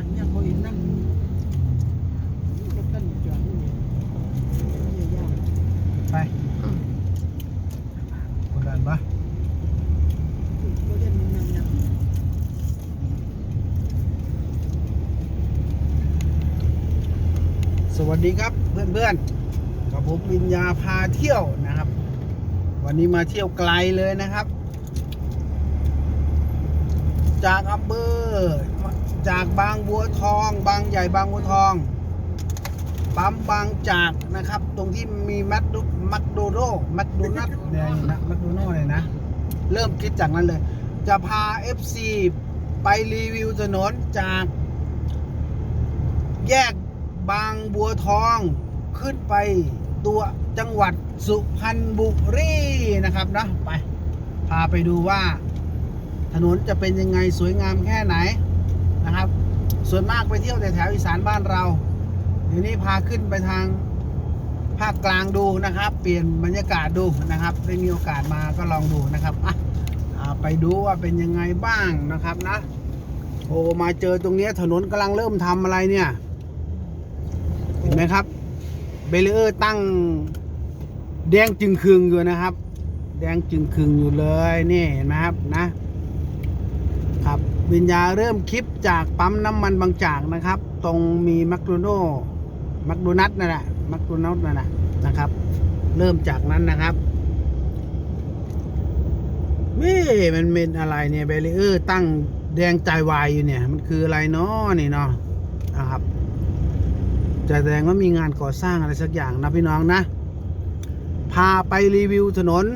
านยังบ่เห็นนั่งรถกันจอดนี่นี่ยยากไปคนดันปะบ่เห็นมันยังยังสวัสดีครับเพื่อนๆกับผมวิญญาพาเที่ยวนะครับ วันนี้มาเที่ยวไกลเลยนะครับ จากอำเภอ จากบางบัวทอง บางใหญ่บางบัวทองปั๊มบางจากนะครับ ตรงที่มีแมคโดมักโดโดมักโดนัทเนี่ยนะมักโดโน่เลยนะ เริ่มคิดจากนั้นเลย จะพา FC ไปรีวิวถนนจาก แยกบางบัวทองขึ้นไปตัวจังหวัดสุพรรณบุรีนะครับนะไป พาไปดูว่า ถนนจะเป็นยังไงสวยงามแค่ไหน นะครับ ส่วนมากไปเที่ยวแต่แถวอีสานบ้านเราเดี๋ยวนี้พาขึ้นไปทางภาคกลางดูนะครับ เปลี่ยนบรรยากาศดูนะครับ ได้มีโอกาสมาก็ลองดูนะครับอะไปดูว่าเป็นยังไงบ้างนะครับนะโอ้มาเจอตรงนี้ถนนกำลังเริ่มทำอะไรเนี่ย เห็นไหมครับ เบรีเออร์ตั้งแดงจึงคืงอยู่นะครับ แดงจึงคืงอยู่เลยนี่เห็นไหมครับนะ ครับ วิญญาเริ่มคลิปจากปั๊มน้ำมันบางจากนะครับ ตรงมีแมคโดนัลแมคโดนัทนั่นแหละแมคโดนัลนั่นแหละนะครับ เริ่มจากนั้นนะครับเว้มันเป็นอะไรเนี่ยเบรีเออร์ตั้งแดงใจวายอยู่เนี่ย มันคืออะไรเนาะนี่เนาะนะครับจะแสดงว่ามีงานก่อสร้างอะไรสักอย่างนะพี่น้องนะ พาไปรีวิวถนน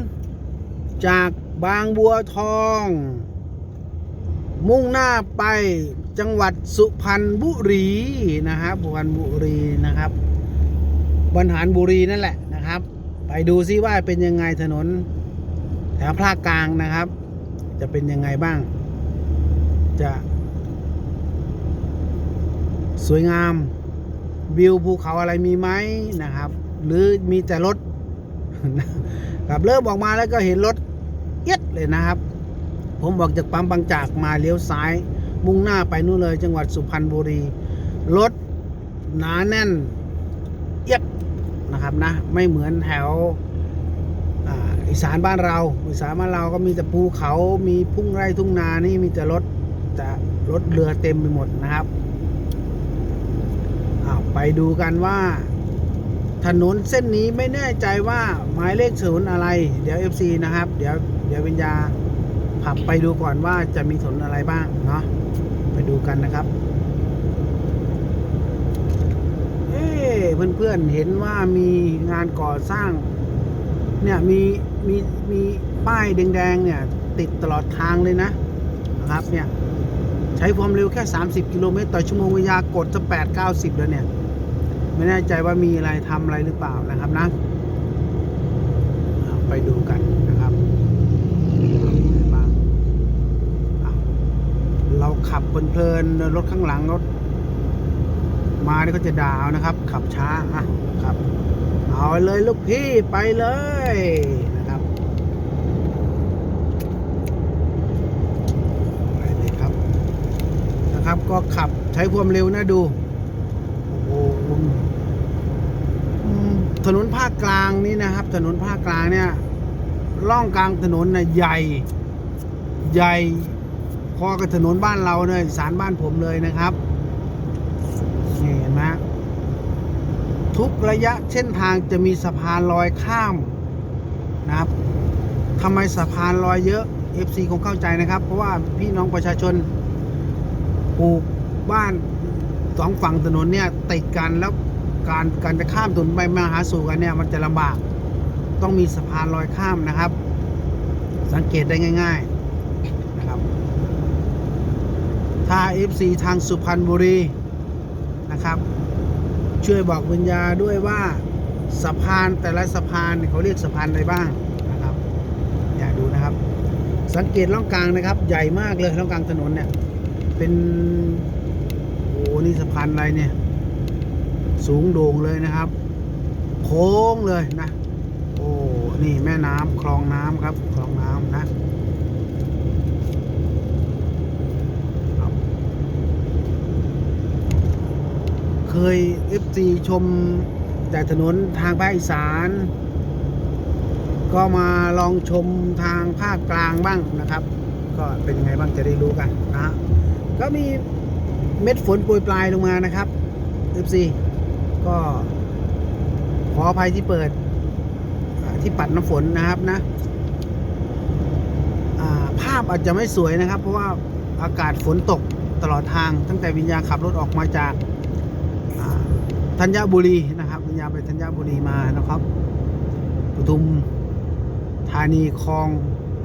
จากบางบัวทอง มุ่งหน้าไปจังหวัดสุพรรณบุรีนะครับสุพรรณบุรีนะครับบรรหารบุรีนั่นแหละนะครับ ไปดูซิว่าเป็นยังไงถนนแถวภาคกลางนะครับ จะเป็นยังไงบ้าง จะ สวยงามวิวภูเขาอะไรมีไหมนะครับ หรือมีแต่รถกับเริ่มออกมาแล้วก็เห็นรถเอียดเลยนะครับ ผมบอกจากปั๊มบางจากมาเลี้ยวซ้าย มุ่งหน้าไปนู่นเลย จังหวัดสุพรรณบุรี รถหนาแน่นเอียดนะครับนะ ไม่เหมือนแถวอีสานบ้านเรา อีสานบ้านเราก็มีแต่ภูเขามีพุ่งไร่ทุ่งนานี่มีแต่รถแต่รถเรือเต็มไปหมดนะครับไปดูกันว่า ถนนเส้นนี้ไม่แน่ใจว่าหมายเลขศูนย์อะไร เดี๋ยว FC นะครับ เดี๋ยวเดี๋ยววิญญา ขับไปดูก่อนว่าจะมีถนนอะไรบ้างเนาะไปดูกันนะครับเอ๊เพื่อนๆเห็นว่ามีงานก่อสร้าง เนี่ยมีมีมีป้ายแดงๆเนี่ย ติดตลอดทางเลยนะนะครับ เนี่ยใช้ความเร็วแค่ 30 กิโลเมตรต่อชั่วโมงวิญญากดจะ8 90 แล้วเนี่ย ไม่แน่ใจว่ามีอะไรทำอะไรหรือเปล่านะครับนะ ไปดูกันนะครับมีอะไรบ้างอะเรา ขับเพลินๆรถข้างหลังรถ มาเนี่ยก็จะด่าเอานะครับ ขับช้าอะครับเอาเลยลูกพี่ไปเลยนะครับไปเลยครับนะครับ ก็ขับใช้ความเร็วนะดูโอ้โหอืมถนนภาคกลางนี่นะครับ ถนนภาคกลางเนี่ยร่องกลางถนนน่ะใหญ่ใหญ่ พอกับถนนบ้านเราเนี่ยสารบ้านผมเลยนะครับนี่เห็นไหมทุกระยะเส้นทางจะมีสะพานลอยข้ามนะครับทำไมสะพานลอยเยอะ FC คงเข้าใจนะครับ เพราะว่าพี่น้องประชาชนปลูกบ้านสองฝั่งถนนเนี่ยติดกันแล้วการการจะข้ามถนนไปมาหาสู่กันเนี่ยมันจะลำบาก ต้องมีสะพานลอยข้ามนะครับ สังเกตได้ง่าย ๆนะครับ ถ้า FC ทางสุพรรณบุรีนะครับ ช่วยบอกวิญญาด้วยว่าสะพานแต่ละสะพานเขาเรียกสะพานอะไรบ้างนะครับอย่าดูนะครับ สังเกตล่องกลางนะครับ ใหญ่มากเลยล่องกลางถนนเนี่ย เป็นโอ้นี่สะพานอะไรเนี่ย สูงโด่งเลยนะครับ โค้งเลยนะ โอ้นี่แม่น้ำคลองน้ำครับคลองน้ำนะครับ เคย FC ชมแต่ถนนทางภาคอีสาน ก็มาลองชมทางภาคกลางบ้างนะครับ ก็เป็นยังไงบ้างจะได้รู้กันนะฮะก็มีเม็ดฝนโปรยปลายลงมานะครับ FC ก็ขออภัยที่เปิดที่ปัดน้ำฝนนะครับนะภาพอาจจะไม่สวยนะครับ เพราะว่าอากาศฝนตกตลอดทางตั้งแต่วิญญาขับรถออกมาจาก ธัญบุรีนะครับวิญญาไปธัญบุรีมานะครับปทุมธานีคลอง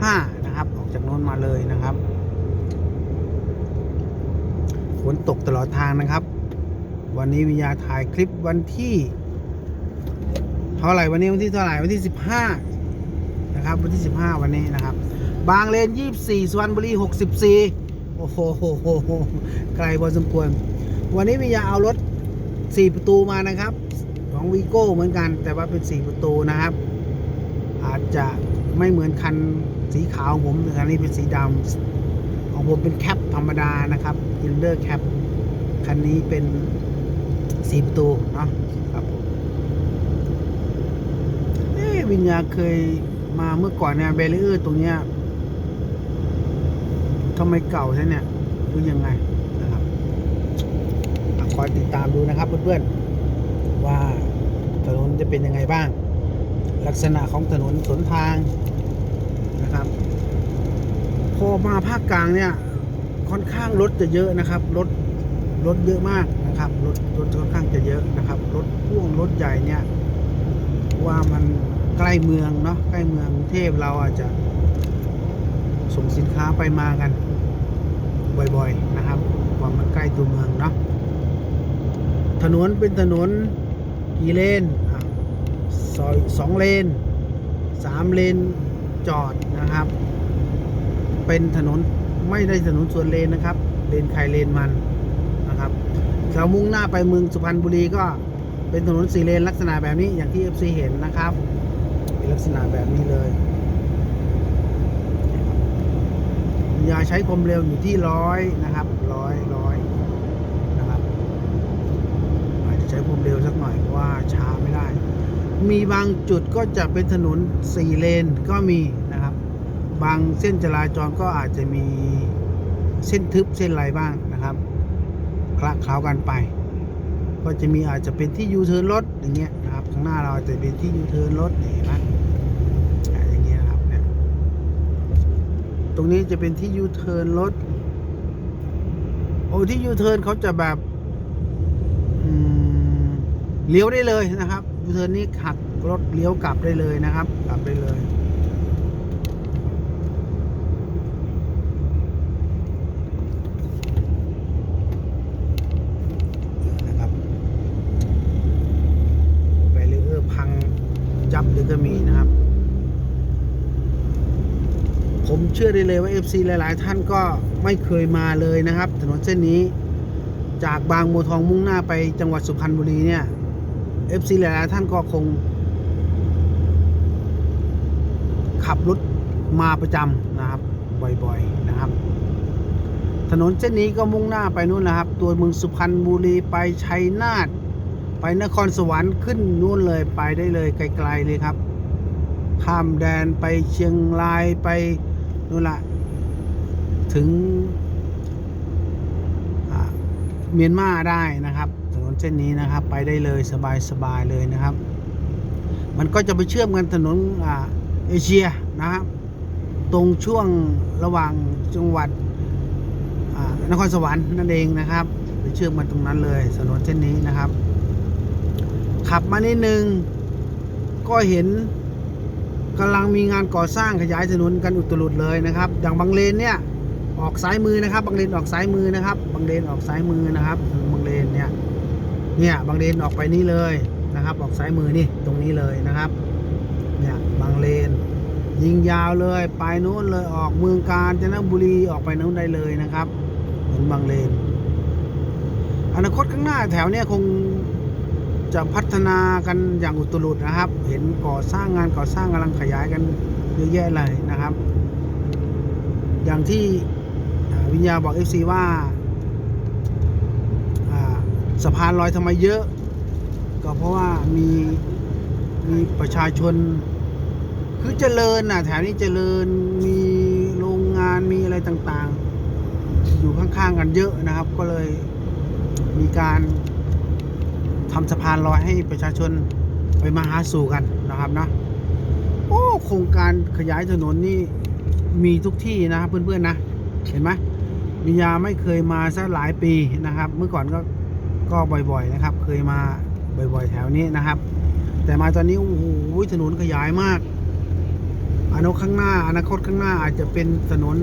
ห้านะครับ ออกจากโน้นมาเลยนะครับฝนตกตลอดทางนะครับ วันนี้วิญญาถ่ายคลิปวันที่ เท่าไหร่วันนี้วันที่เท่าไหร่วันที่15นะครับ วันที่15วันนี้นะครับ บางเลน24สุวรรณบุรี64โอ้โหโหโหโหไกลพอสมควร วันนี้วิญญาเอารถ 4 ประตูมานะครับ ของวีโก้เหมือนกัน แต่ว่าเป็น 4 ประตูนะครับ อาจจะไม่เหมือนคันสีขาวของผมคันนี้เป็นสีดำของผมเป็นแคปธรรมดานะครับอินเดอร์แคปคันนี้เป็น 4 ประตูเนาะครับเอ๊วิญญาเคยมาเมื่อก่อนเนี่ยเบลเลอร์ตรงเนี้ยทำไมเก่าใช่เนี่ยหรือยังไง อะคอยติดตามดูนะครับเพื่อนๆว่าถนนจะเป็นยังไงบ้าง ลักษณะของถนนสนทางนะครับพอมาภาคกลางเนี่ยค่อนข้างรถจะเยอะนะครับรถรถเยอะมากนะครับรถรถค่อนข้างจะเยอะนะครับรถพ่วงรถใหญ่เนี่ยว่ามันใกล้เมืองเนาะใกล้เมืองกรุงเทพเราอาจจะส่งสินค้าไปมากันบ่อยๆนะครับว่ามันใกล้ตัวเมืองเนาะ ถนนเป็นถนนกี่เลนอะซอยสองเลนสามเลนจอดนะครับ เป็นถนนไม่ได้ถนนส่วนเลนนะครับ เลนใครเลนมันนะครับเรามุ่งหน้าไปเมืองสุพรรณบุรีก็เป็นถนนสี่เลนลักษณะแบบนี้อย่างที่ FC เห็นนะครับเป็นลักษณะแบบนี้เลยอย่าใช้ความเร็วอยู่ที่ร้อยนะครับร้อยร้อยนะครับอาจจะ ใช้ความเร็วสักหน่อยว่าช้าไม่ได้ มีบางจุดก็จะเป็นถนนสี่เลนก็มีนะครับ บางเส้นจราจรก็อาจจะมีเส้นทึบเส้นไรบ้างนะครับคละเคล้ากันไป ก็จะมีอาจจะเป็นที่ยูเทิร์นรถอย่างเงี้ยนะครับข้างหน้าเราจะเป็นที่ยูเทิร์นรถนี่เห็นไหมอย่างเงี้ยนะครับเนี่ยตรงนี้จะเป็นที่ยูเทิร์นรถโอ้ที่ยูเทิร์นเขาจะแบบ อืม เลี้ยวได้เลยนะครับยูเทิร์นนี้หักรถเลี้ยวกลับได้เลยนะครับ กลับได้เลย นะครับไปเรื่อยๆพังยับเลยก็มีนะครับ ผมเชื่อได้เลยว่า FC หลาย ๆ ท่านก็ไม่เคยมาเลยนะครับ ถนนเส้นนี้จากบางบัวทองมุ่งหน้าไปจังหวัดสุพรรณบุรีเนี่ย FC หลายๆท่านก็คง ขับรถมาประจำนะครับ บ่อยๆนะครับ ถนนเส้นนี้ก็มุ่งหน้าไปนู่นแหละครับ ตัวเมืองสุพรรณบุรีไปชัยนาทไปนครสวรรค์ขึ้นนู่นเลยไปได้เลยไกลๆเลยครับ ข้ามแดนไปเชียงรายไปนู่นละถึงเมียนมาได้นะครับ เส้นนี้นะครับ ไปได้เลยสบายๆเลยนะครับ มันก็จะไปเชื่อมกันถนนเอเชียนะครับ ตรงช่วงระหว่างจังหวัดนครสวรรค์นั่นเองนะครับไปเชื่อมกันตรงนั้นเลยถนนเส้นนี้นะครับ ขับมานิดนึงก็เห็นกำลังมีงานก่อสร้างขยายถนนกันอุตลุดเลยนะครับ อย่างบางเลนเนี่ยออกซ้ายมือนะครับ บางเลนออกซ้ายมือนะครับ บางเลนออกซ้ายมือนะครับ บางเลนเนี่ย เนี่ยบางเลนออกไปนี่เลยนะครับ ออกซ้ายมือนี่ตรงนี้เลยนะครับเนี่ยบางเลน ยิงยาวเลย ไปนู้นเลยออกเมืองกาญจนบุรีออกไปนู้นได้เลยนะครับเหมือนบางเลน อนาคตข้างหน้าแถวเนี้ยคงจะพัฒนากันอย่างอุตลุดนะครับ เห็นก่อสร้างงานก่อสร้างกำลังขยายกันเยอะแยะเลยนะครับ อย่างที่วิญญาบอก FC ว่าอ่า สะพานลอยทำไมเยอะ ก็เพราะว่ามีมีประชาชน คือเจริญน่ะแถวนี้เจริญมีโรงงานมีอะไรต่างๆ อยู่ข้างๆกันเยอะนะครับ ก็เลยมีการทำสะพานลอยให้ประชาชนไปมาหาสู่กันนะครับนะโอ้โครงการขยายถนนนี่มีทุกที่นะครับเพื่อนๆนะ เห็นไหมวิญญาไม่เคยมาสักหลายปีนะครับ เมื่อก่อนก็ ก็บ่อยๆนะครับ เคยมาบ่อยๆ แถวนี้นะครับ แต่มาตอนนี้โอ้โหถนนขยายมากอนาคตข้างหน้า อนาคตข้างหน้าอาจจะเป็นถนน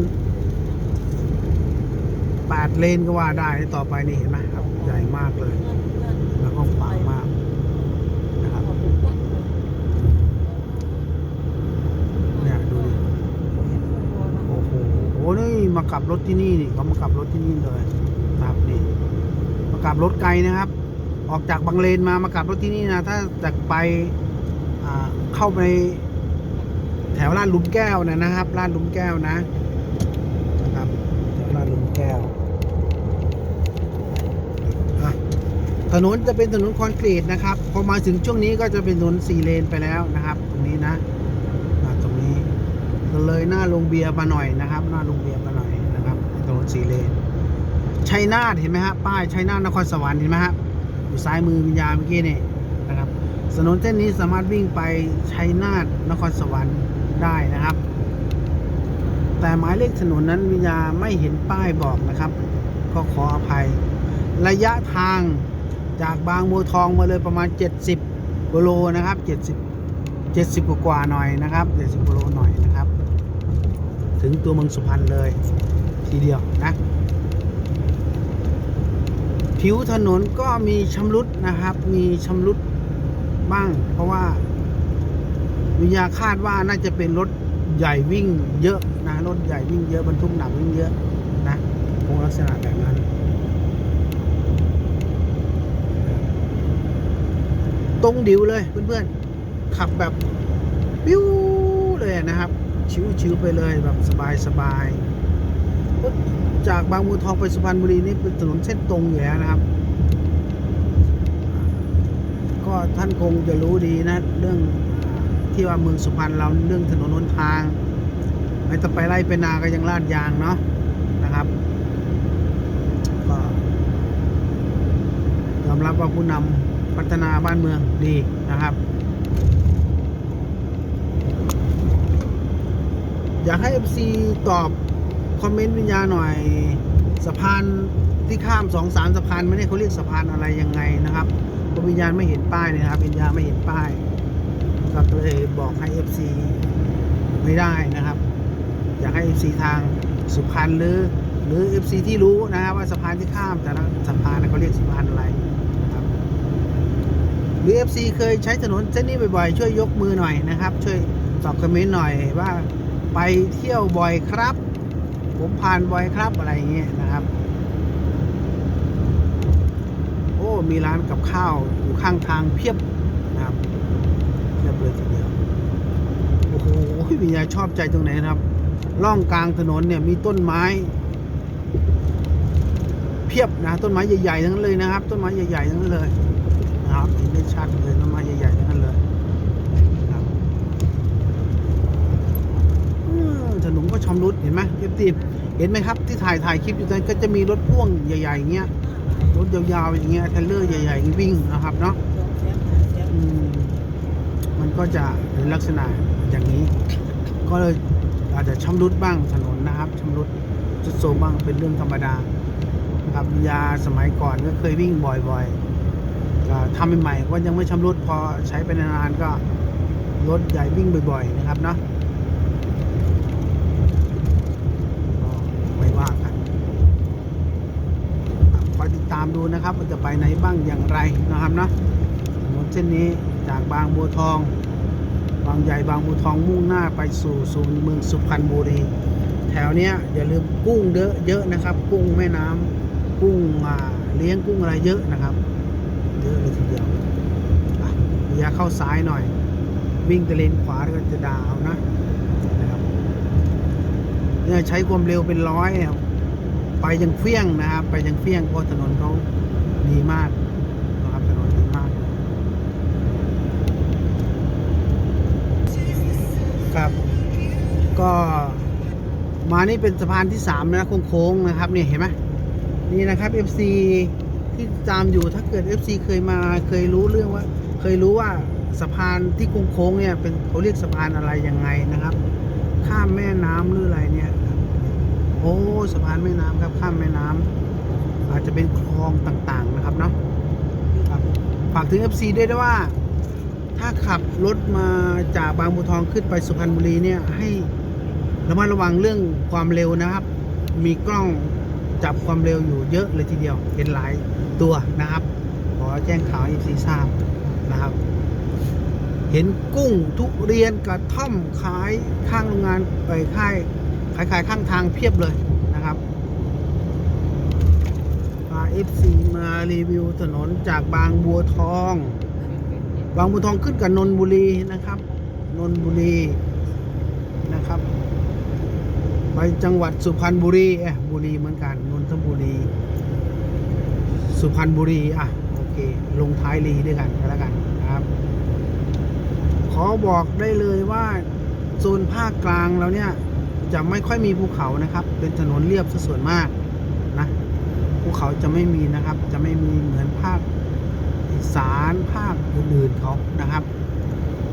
แปดเลนก็ว่าได้ต่อไปนี่เห็นไหมครับ ใหญ่มากเลย แล้วก็ขวางมากนะครับเนี่ยดูดิโอ้โหโอ้นี่มากลับรถที่นี่นี่เขามากลับรถที่นี่เลย กลับรถไกลนะครับ ออกจากบางเลนมามากลับรถที่นี่นะถ้าจากไปเข้าไปแถวลาดลุมแก้วนะนะครับลาดลุมแก้วนะนะครับแถวลาดลุมแก้วถนนจะเป็นถนนคอนกรีตนะครับพอมาถึงช่วงนี้ก็จะเป็นถนนสี่เลนไปแล้วนะครับ ตรงนี้นะตรงนี้ก็เลยหน้าโรงเบียร์มาหน่อยนะครับ หน้าโรงเบียร์มาหน่อยนะครับถนนสี่เลน ชัยนาทเห็นไหมฮะป้ายชัยนาทนครสวรรค์เห็นไหมฮะอยู่ซ้ายมือวิญญาณเมื่อกี้นี่นะครับถนนเส้นนี้สามารถวิ่งไปชัยนาทนครสวรรค์ได้นะครับ แต่หมายเลขถนนนั้นวิญญาไม่เห็นป้ายบอกนะครับ ก็ขออภัย ระยะทางจากบางบัวทองมาเลยประมาณ 70กิโลนะครับ70 70กว่ากว่าหน่อยนะครับ70กิโลหน่อยนะครับ ถึงตัวเมืองสุพรรณเลยทีเดียวนะ ผิวถนนก็มีชำรุดนะครับ มีชำรุดบ้าง เพราะว่าวิญญาคาดว่าน่าจะเป็นรถใหญ่วิ่งเยอะนะรถใหญ่วิ่งเยอะบรรทุกหนักวิ่งเยอะนะคงลักษณะแบบนั้น ตรงดิวเลยเพื่อนๆ ขับแบบปิ้วเลยนะครับ ชิวๆไปเลยแบบสบายๆ ถจากบางบัวทองไปสุพรรณบุรีนี่เป็นถนนเส้นตรงอยู่แล้วนะครับ ก็ท่านคงจะรู้ดีนะ เรื่องที่ว่าเมืองสุพรรณเราเรื่องถนนหนทางไม่ต้องไปไล่ไปนาก็ยังลาดยางเนาะนะครับก็ยอมรับว่าผู้นำพัฒนาบ้านเมืองดีนะครับ อยากให้ FC ตอบ คอมเมนต์วิญญาหน่อยสะพานที่ข้ามสองสามสะพานไม่ได้เขาเรียกสะพานอะไรยังไงนะครับวิญญาณไม่เห็นป้ายเลยนะครับ วิญญาณไม่เห็นป้ายก็เลยบอกให้ FC ไม่ได้นะครับ อยากให้ FC ทางสุพรรณหรือหรือ FC ที่รู้นะครับว่าสะพานที่ข้ามแต่ละสะพานเขาเรียกสะพานอะไรนะครับหรือ FC เคยใช้ถนนเส้นนี้บ่อยๆ ช่วยยกมือหน่อยนะครับ ช่วยตอบคอมเมนต์หน่อยว่าไปเที่ยวบ่อยครับ ผมผ่านบ่อยครับอะไรอย่างเงี้ยนะครับ โอ้มีร้านกับข้าวอยู่ข้างทางเพียบนะครับเทียบเลยทีเดียวโอ้โหวิญญาชอบใจตรงไหนครับร่องกลางถนนเนี่ยมีต้นไม้ เพียบนะต้นไม้ใหญ่ๆทั้งนั้นเลยนะครับ ต้นไม้ใหญ่ๆทั้งนั้นเลยนะครับเห็นได้ชัดเลยต้นไม้ใหญ่ๆทั้งนั้นเลยนะครับอืม ถนนก็ชำรุดเห็นไหมเอฟตีเห็นไหมครับที่ถ่ายถ่ายคลิปอยู่นั้นก็จะมีรถพ่วงใหญ่ๆอย่างเงี้ยรถยาวๆอย่างเงี้ยเทรลเลอร์ใหญ่ๆวิ่งนะครับเนาะมันก็จะเป็นลักษณะอย่างนี้ ก็เลยอาจจะชำรุดบ้างถนนนะครับชำรุดจุดโทรมบ้างเป็นเรื่องธรรมดาครับยาสมัยก่อนก็เคยวิ่งบ่อยๆทำใหม่ๆก็ยังไม่ชำรุดพอใช้ไปนานๆก็รถใหญ่วิ่งบ่อย ๆ นะครับเนาะก็ไม่ว่ากันครับคอย ตามดูนะครับมันจะไปไหนบ้างอย่างไรนะครับนะถนนเส้นนี้จากบางบัวทอง บางใหญ่บางบัวทองมุ่งหน้าไปสู่สู่เมืองสุพรรณบุรี แถวเนี้ยอย่าลืมกุ้งเยอะเยอะนะครับ กุ้งแม่น้ำกุ้งเลี้ยงกุ้งอะไรเยอะนะครับเยอะเลยทีเดียวอะอย่าเข้าซ้ายหน่อย วิ่งแต่เลนขวาก็จะดาวนะนะครับเนี่ยใช้ความเร็วเป็นร้อยเนี่ย ไปยังเฟี้ยงนะครับ ไปยังเฟี้ยงเพราะถนนเขาดีมากนะครับถนนดีมากครับ ก็มานี่เป็นสะพานที่สามนะโค้งๆนะครับเนี่ยเห็นไหมนี่นะครับ FC ที่ตามอยู่ถ้าเกิด FC เคยมาเคยรู้เรื่องว่า เคยรู้ว่าสะพานที่โค้งๆเนี่ยเป็นเขาเรียกสะพานอะไรยังไงนะครับ ข้ามแม่น้ำหรืออะไรเนี่ย สะพานแม่น้ำครับข้ามแม่น้ำอาจจะเป็นคลองต่างๆนะครับเนาะครับฝากถึง FC ด้วยนะว่า ถ้าขับรถมาจากบางบัวทองขึ้นไปสุพรรณบุรีเนี่ยให้ระมัดระวังเรื่องความเร็วนะครับ มีกล้องจับความเร็วอยู่เยอะเลยทีเดียวเห็นหลายตัวนะครับ ขอแจ้งข่าวให้ซีทราบนะครับ เห็นกุ้งทุเรียนกระท่อมขายข้างโรงงานไปค่าย ขายขายข้างทางเพียบเลยนะครับพา FC มารีวิวถนนจากบางบัวทอง บางบัวทองขึ้นกับนนทบุรีนะครับนนทบุรีนะครับ ไปจังหวัดสุพรรณบุรีเอะบุรีเหมือนกันนนทบุรี สุพรรณบุรีอะโอเค ลงท้ายรีด้วยกันก็แล้วกันนะครับ ขอบอกได้เลยว่าโซนภาคกลางเราเนี่ย จะไม่ค่อยมีภูเขานะครับ เป็นถนนเรียบส่วนมากนะภูเขาจะไม่มีนะครับ จะไม่มีเหมือนภาคอีสานภาคอื่นๆเขานะครับ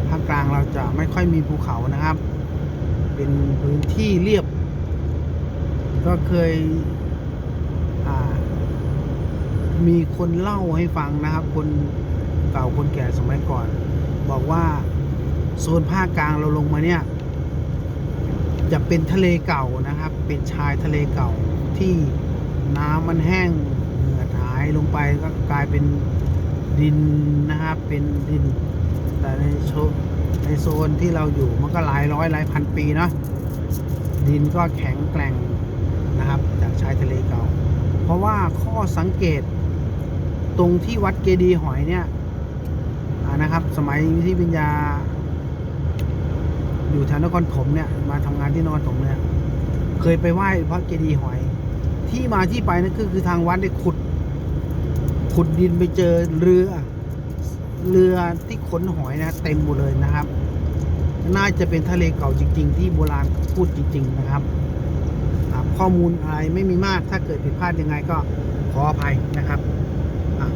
ภาคกลางเราจะไม่ค่อยมีภูเขานะครับ เป็นพื้นที่เรียบ ก็เคยมีคนเล่าให้ฟังนะครับ คนเก่าคนแก่สมัยก่อน บอกว่าโซนภาคกลางเราลงมาเนี่ย จะเป็นทะเลเก่านะครับ เป็นชายทะเลเก่าที่น้ำมันแห้งเหือดหายลงไปก็กลายเป็นดินนะครับ เป็นดิน แต่ในโซนในโซนที่เราอยู่มันก็หลายร้อยหลายพันปีเนาะดินก็แข็งแกร่งนะครับ จากชายทะเลเก่า เพราะว่าข้อสังเกตตรงที่วัดเกดีหอยเนี่ยนะครับ สมัยที่วิญญา อยู่แถวนครถมเนี่ย มาทำงานที่นครถมเนี่ย เคยไปไหว้พระเจดีย์หอย ที่มาที่ไปนั่นก็คือทางวัดได้ขุด ขุดดินไปเจอเรือ เรือที่ขนหอยนะเต็มหมดเลยนะครับ น่าจะเป็นทะเลเก่าจริง ๆ ที่โบราณพูดจริง ๆ นะครับข้อมูลอะไรไม่มีมาก ถ้าเกิดผิดพลาดยังไงก็ขออภัยนะครับอะ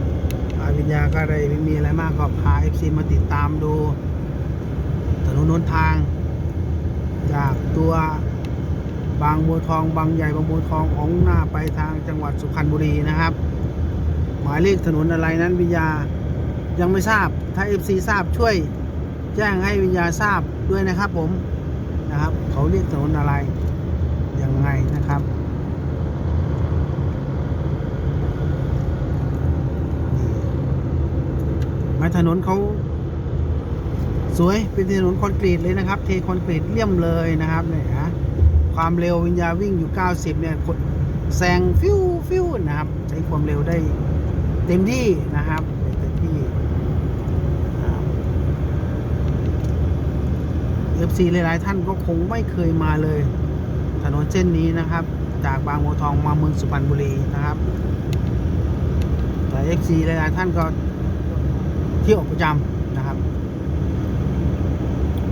อาวิญญาก็ได้ไม่มีอะไรมากก็พา FC มาติดตามดูถนนหนทาง จากตัวบางบัวทองบางใหญ่บางบัวทองของหน้าไปทางจังหวัดสุพรรณบุรีนะครับ หมายเลขถนนอะไรนั้นวิญญายังไม่ทราบถ้า FC ทราบช่วยแจ้งให้วิญญาทราบด้วยนะครับผมนะครับ เขาเรียกถนนอะไรยังไงนะครับไม้ถนนเขา สวยเป็นถนนคอนกรีตเลยนะครับ เทคอนกรีตเลี่ยมเลยนะครับเนี่ยนะความเร็ววิญญาวิ่งอยู่ 90 เนี่ยกดแซงฟิวฟิวนะครับ ใช้ความเร็วได้เต็มที่นะครับเต็มที่เอฟซีหลาย ๆ ท่านก็คงไม่เคยมาเลย ถนนเส้นนี้นะครับ จากบางบัวทองมาเมืองสุพรรณบุรีนะครับแต่เอฟซีหลาย ๆ ท่านก็เที่ยวประจำนะครับ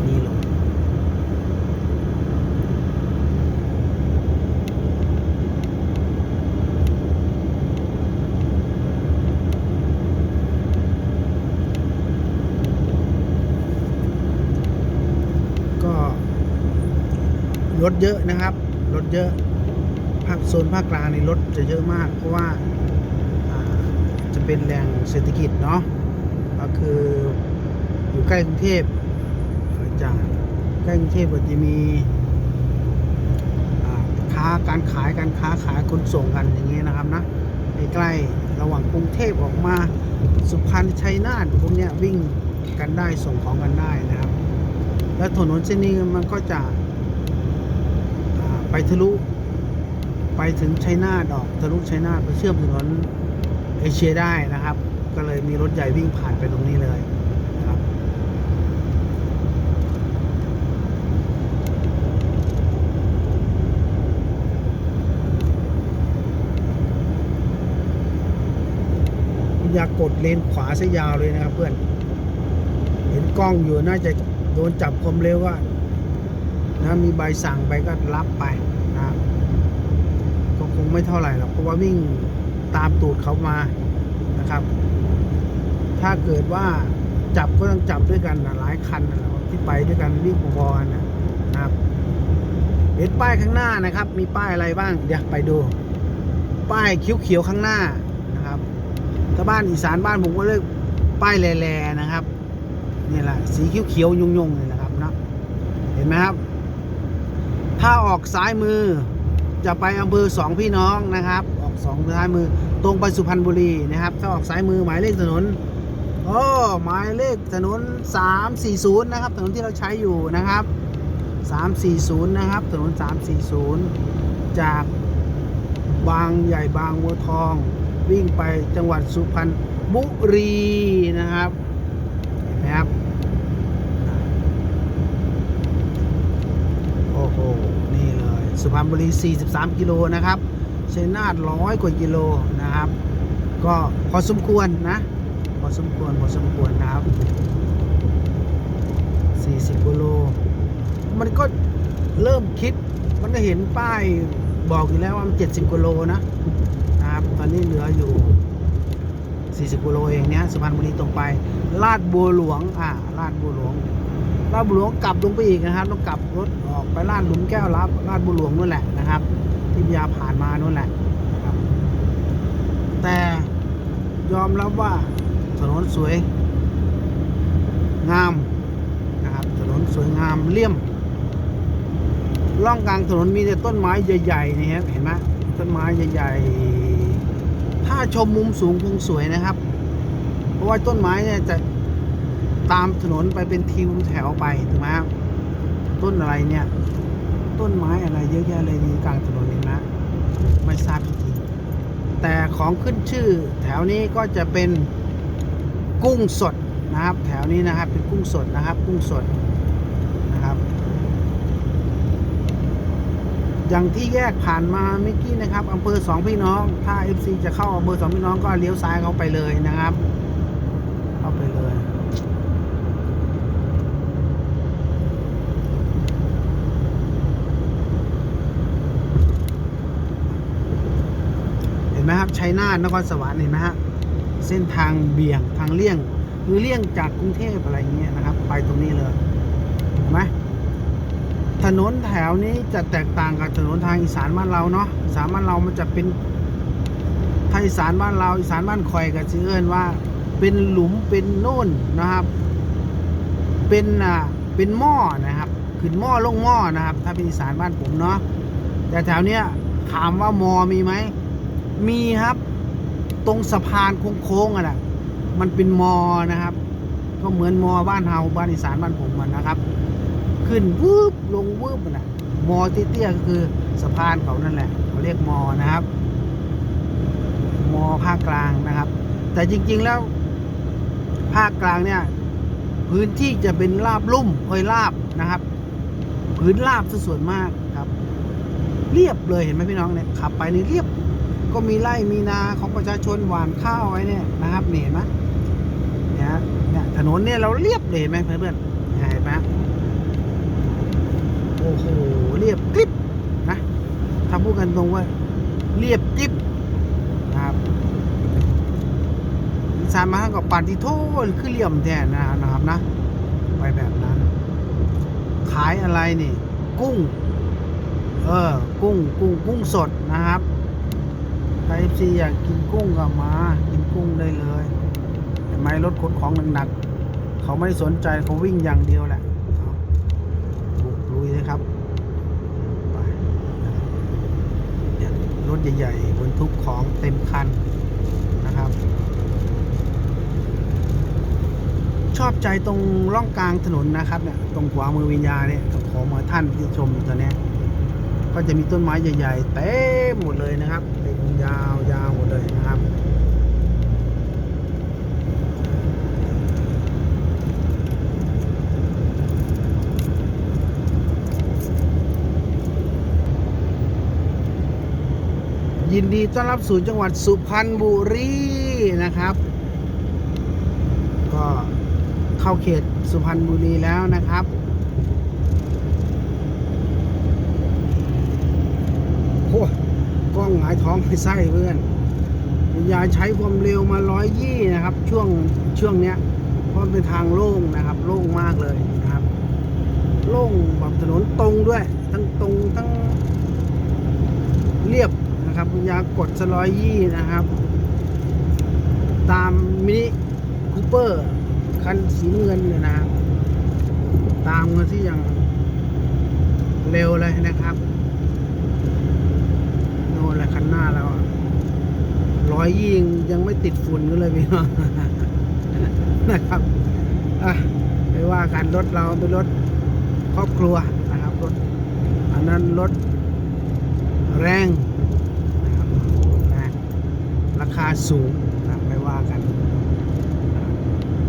นี่ลงก็ รถเยอะนะครับ รถเยอะ ภาคโซนภาคกลางในรถจะเยอะมาก เพราะว่าาจะเป็นแหล่งเศรษฐกิจเนาะ ก็คืออยู่ใกล้กรุงเทพจากใกล้กรุงเทพก็จะมีค้าการขายการค้าขายขนส่งกันอย่างเงี้ยนะครับนะใกล้ๆระหว่างกรุงเทพออกมาสุพรรณชัยนาทพวกเนี้ยวิ่งกันได้ส่งของกันได้นะครับ แล้วถนนเส้นนี้มันก็จะ ไปทะลุ ไปถึงชัยนาทออกทะลุชัยนาทไปเชื่อมถนนเอเชียได้นะครับ ก็เลยมีรถใหญ่วิ่งผ่านไปตรงนี้เลยนะครับ อย่ากดเลนขวาซะยาวเลยนะครับเพื่อน เห็นกล้องอยู่น่าจะโดนจับความเร็วว่า นะมีใบสั่งไปก็รับไปนะครับก็คงไม่เท่าไหร่หรอกเพราะว่าวิ่งตามตูดเขามานะครับ ถ้าเกิดว่าจับก็ต้องจับด้วยกันนะหลายคันนะที่ไปด้วยกันวิ่งพอๆกันนะครับเห็นป้ายข้างหน้านะครับ มีป้ายอะไรบ้างเดี๋ยวไปดู ป้ายเขียวๆข้างหน้านะครับถ้าบ้านอีสานบ้านผมก็เรียกป้ายแลๆนะครับนี่แหละสีเขียวๆยุ่งๆเลยนะครับเนาะเห็นไหมครับ ถ้าออกซ้ายมือ จะไปอำเภอสองพี่น้องนะครับ ออกสองซ้ายมือ ตรงไปสุพรรณบุรีนะครับ ถ้าออกซ้ายมือหมายเลขถนนโอ้หมายเลขถนน 340 นะครับ ถนนที่เราใช้อยู่นะครับ 340 นะครับ ถนน 340 จากบางใหญ่บางบัวทอง วิ่งไปจังหวัดสุพรรณบุรีนะครับนไหมครับ โอ้โห นี่เลย สุพรรณบุรี 43 กิโลนะครับชัยนาทร้อยกว่ากิโลนะครับ ก็พอสมควรนะพอสมควรพอสมควรนะครับ 40 กิโล มันก็เริ่มคิดมันก็เห็นป้ายบอกอยู่แล้วว่ามัน 70 กิโลนะนะครับ ตอนนี้เหลืออยู่ 40 กิโลเองเนี่ยสุพรรณบุรีตรงไปลาดบัวหลวงอ่าลาดบัวหลวง ลาดบัวหลวงกลับลงไปอีกนะครับต้องกลับรถออกไปลาดหลุมแก้วรับลาดบัวหลวงนู่นแหละนะครับ ที่พยาผ่านมานู่นแหละนะครับ แต่ยอมรับว่าถนนสวย งามนะครับถนนสวยงามเลี่ยมล่องกลางถนนมีแต่ต้นไม้ใหญ่ๆนี่ครับเห็นไหมต้นไม้ใหญ่ๆถ้าชมมุมสูงคงสวยนะครับ เพราะว่าต้นไม้เนี่ยจะ ตามถนนไปเป็นทิวแถวไปถูกไหมครับต้นอะไรเนี่ย ต้นไม้อะไรเยอะแยะเลยนี่กลางถนนเห็นไหมไม่ทราบจริงๆแต่ของขึ้นชื่อแถวนี้ก็จะเป็นกุ้งสดนะครับ แถวนี้นะครับเป็นกุ้งสดนะครับ กุ้งสดนะครับ อย่างที่แยกผ่านมาเมื่อกี้นะครับอำเภอสองพี่น้อง ถ้า FC จะเข้าอำเภอสองพี่น้องก็เลี้ยวซ้ายเข้าไปเลยนะครับ เข้าไปเลย เห็นไหมครับ ชัยนาทนครสวรรค์เห็นไหมฮะเส้นทางเบี่ยงทางเลี่ยงคือเลี่ยงจากกรุงเทพอะไรเงี้ยนะครับ ไปตรงนี้เลยเห็นไหมถนนแถวนี้จะแตกต่างกับถนนทางอีสานบ้านเราเนาะอีสานบ้านเรามันจะเป็นทางอีสานบ้านเราอีสานบ้านคอยกับชื่อเอินว่า เป็นหลุมเป็นโน่นนะครับ เป็นอ่าเป็นหม้อนะครับขึ้นหม้อลงหม้อนะครับ ถ้าเป็นอีสานบ้านผมเนาะแต่แถวเนี้ยถามว่ามอมีไหม มีครับ ตรงสะพานโค้งๆอะนะมันเป็นมอนะครับ ก็เหมือนมอบ้านเฮาบ้านอีสานบ้านผมอะนะครับ ขึ้นวืบลงวืบนะมอเตี้ยๆก็คือสะพานเขานั่นแหละเขาเรียกมอนะครับ มอภาคกลางนะครับ แต่จริง ๆแล้ว ภาคกลางเนี่ย พื้นที่จะเป็นราบลุ่มเอยราบนะครับพื้นราบส่วนมากครับ เรียบเลยเห็นไหมพี่น้องเนี่ยขับไปนี่เรียบ ก็มีไร่มีนาของประชาชนหว่านข้าวไว้เนี่ยนะครับเห็นไหมเนี่ยเนี่ยถนนเนี่ยเราเรียบเลยไหมเพื่อนๆเนี่ยเห็นไหมโอ้โหเรียบกริบนะถ้าพูดกันตรงว่าเรียบกริบนะครับสานมากับปานที่โทษคือเหลี่ยมแทนนะครับนะ ไปแบบนั้น ขายอะไรนี่ กุ้ง เออ กุ้ง กุ้ง กุ้งสดนะครับ ใครซีอยากกินกุ้งก็มา กินกุ้งได้เลยเห็นไหมรถขนของหนักๆเขาไม่สนใจเขาวิ่งอย่างเดียวแหละบุกลุยเลยครับไปรถใหญ่ๆบนทุกของเต็มคันนะครับ ชอบใจตรงร่องกลางถนนนะครับเนี่ยตรงขวามือวิญญาเนี่ยต้องขอมาท่านที่ชมตอนนี้ก็จะมีต้นไม้ใหญ่ ๆ เต็มหมดเลยนะครับ เป็นยาวหมดเลยนะครับ ยินดีต้อนรับสู่จังหวัดสุพรรณบุรีนะครับ ก็เข้าเขตสุพรรณบุรีแล้วนะครับ โอ้ก ลายท้องไปไส้เพื่อนอย่าใช้ความเร็วมาร้อยยี่นะครับ ช่วงช่วงเนี้ยเพราะเป็นทางโล่งนะครับ โล่งมากเลยนะครับ โล่งแบบถนนตรงด้วย ทั้งตรงทั้งเรียบนะครับอยากดสร้อยยี่นะครับ ตามมินิคูเปอร์คันสีเงินเนี่ยนะครับ ตามกันที่อย่างเร็วเลยนะครับ แหละคันหน้าเราร้อยยิงยังไม่ติดฝุ่นก็เลยพี่น้องนะครับอะไม่ว่ากันรถเราเป็นรถครอบครัวนะครับรถอันนั้นรถแรงนะครับรถแรงราคาสูงนะไม่ว่ากัน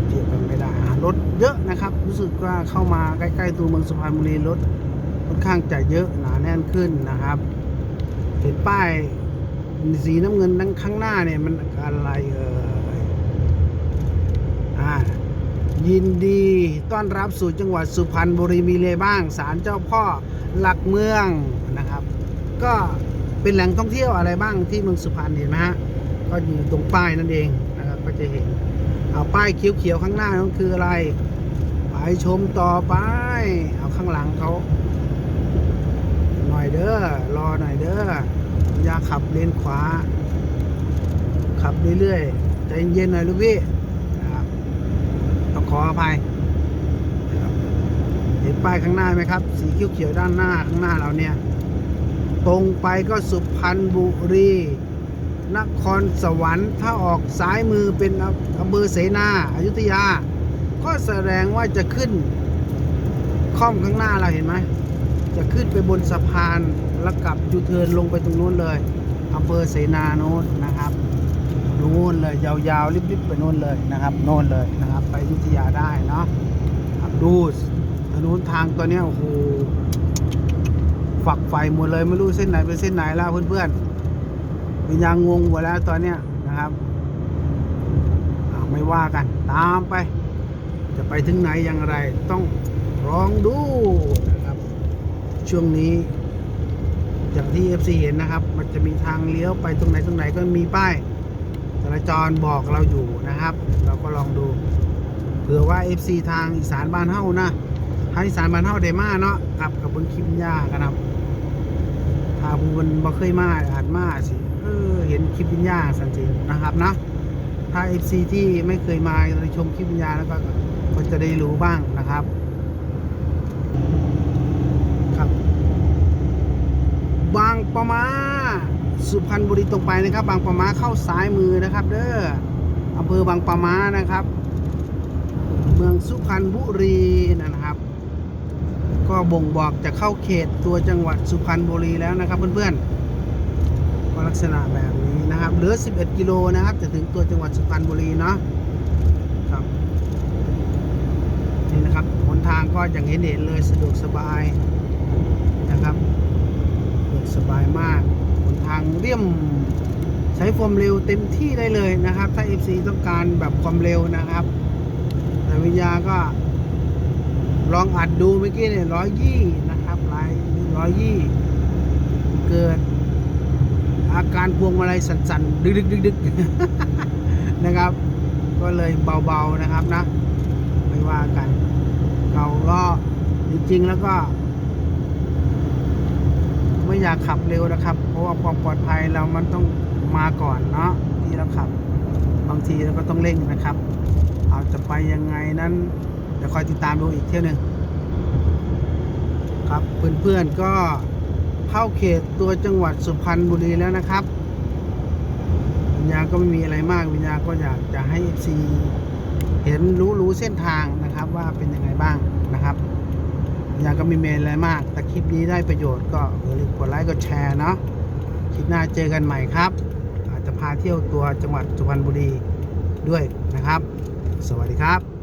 เทียบกันไม่ได้รถเยอะนะครับ รู้สึกว่าเข้ามาใกล้ๆตัวเมืองสุพรรณบุรีรถค่อนข้างจะเยอะหนาแน่นขึ้นนะครับ เห็นป้ายสีน้ำเงินทั้งข้างหน้าเนี่ยมันอะไรเอ่ยอ่ายินดีต้อนรับสู่จังหวัดสุพรรณบุรีมีเลยบ้างศาลเจ้าพ่อหลักเมืองนะครับ ก็เป็นแหล่งท่องเที่ยวอะไรบ้างที่เมืองสุพรรณเห็นไหมฮะก็อยู่ตรงป้ายนั่นเองนะครับก็จะเห็นเอาป้ายเขียวๆข้างหน้านั่นคืออะไรไปชมต่อไปเอาข้างหลังเขาหน่อยเด้อรอหน่อยเด้อ อย่าขับเลนขวา ขับเรื่อยๆใจเย็นๆหน่อยลูกพี่นะครับต้องขออภัยเห็นป้ายข้างหน้าไหมครับ สีเขียวๆด้านหน้าข้างหน้าเราเนี่ย ตรงไปก็สุพรรณบุรีนครสวรรค์ถ้าออกซ้ายมือเป็นอำเภอเสนาอายุทยา ก็แสดงว่าจะขึ้น ค่อมข้างหน้าเราเห็นไหม จะขึ้นไปบนสะพานแล้วกลับยูเทิร์นลงไปตรงนู้นเลยอำเภอเสนาโน้นนะครับนู้นเลยยาวๆริบๆไปโน้นเลยนะครับโน้นเลยนะครับ ไปยุธยาได้เนาะครับดูถนนทางตัวเนี้ยโอ้โหฝักไฟหมดเลยไม่รู้เส้นไหนเป็นเส้นไหนแล้วเพื่อนๆวิญญาณงงหมดแล้วตอนเนี้ยนะครับไม่ว่ากันตามไป จะไปถึงไหนอย่างไรต้องลองดูนะ ช่วงนี้ อย่างที่ FC เห็นนะครับ มันจะมีทางเลี้ยวไปตรงไหนตรงไหนก็มีป้ายจราจรบอกเราอยู่นะครับ เราก็ลองดูเผื่อว่า FC ทางอีสานบ้านเฮานะทางอีสานบ้านเฮาได้มาเนาะกับกับบนคลิปยากันครับถ้าผู้มันบ่เคยมาอาจมาสิเออเห็นคลิปวิญญาสันจินะครับนะถ้า FC ที่ไม่เคยมาได้ชมคลิปวิญญาแล้วก็ก็จะได้รู้บ้างนะครับ บาง ปะมาสุพรรณบุรีตรงไปนะครับ บางปะมาเข้าซ้ายมือนะครับ เด้ออำเภอบางปะมานะครับ เมืองสุพรรณบุรีนะครับ ก็บ่งบอกจะเข้าเขตตัวจังหวัดสุพรรณบุรีแล้วนะครับ เพื่อนๆก็ลักษณะแบบนี้นะครับเหลือ 11 กิโลนะครับ จะถึงตัวจังหวัดสุพรรณบุรีเนาะครับนี่นะครับหนทางก็อย่างเห็นเห็นเลยสะดวกสบายนะครับ สบายมากหนทางเรียมใช้ความเร็วเต็มที่ได้เลยนะครับ ถ้า FC ต้องการแบบความเร็วนะครับแต่วิญญาก็ลองอัดดูเมื่อกี้เนี่ยร้อยยี่นะครับลายร้อยยี่เกิด อาการพวงมาลัยสั่นๆ ดึกดึกดึกดึกนะครับ ก็เลยเบาๆนะครับนะ ไม่ว่ากัน เราก็จริงๆแล้วก็ ไม่อยากขับเร็วนะครับ เพราะว่าความปลอดภัยเรามันต้องมาก่อนเนาะที่เราขับ บางทีเราก็ต้องเร่งนะครับ เอาจะไปยังไงนั้นเดี๋ยวคอยติดตามดูอีกเที่ยวหนึ่งครับเพื่อนๆก็เข้าเขตตัวจังหวัดสุพรรณบุรีแล้วนะครับวิญญาก็ไม่มีอะไรมากวิญญาก็อยากจะให้ FC เห็นรู้รู้เส้นทางนะครับว่าเป็นยังไงบ้าง ยังก็ไม่มีอะไรมาก แต่คลิปนี้ได้ประโยชน์ก็อย่าลืมกดไลค์กดแชร์เนาะคลิปหน้าเจอกันใหม่ครับ อาจจะพาเที่ยวตัวจังหวัดสุพรรณบุรีด้วยนะครับ สวัสดีครับ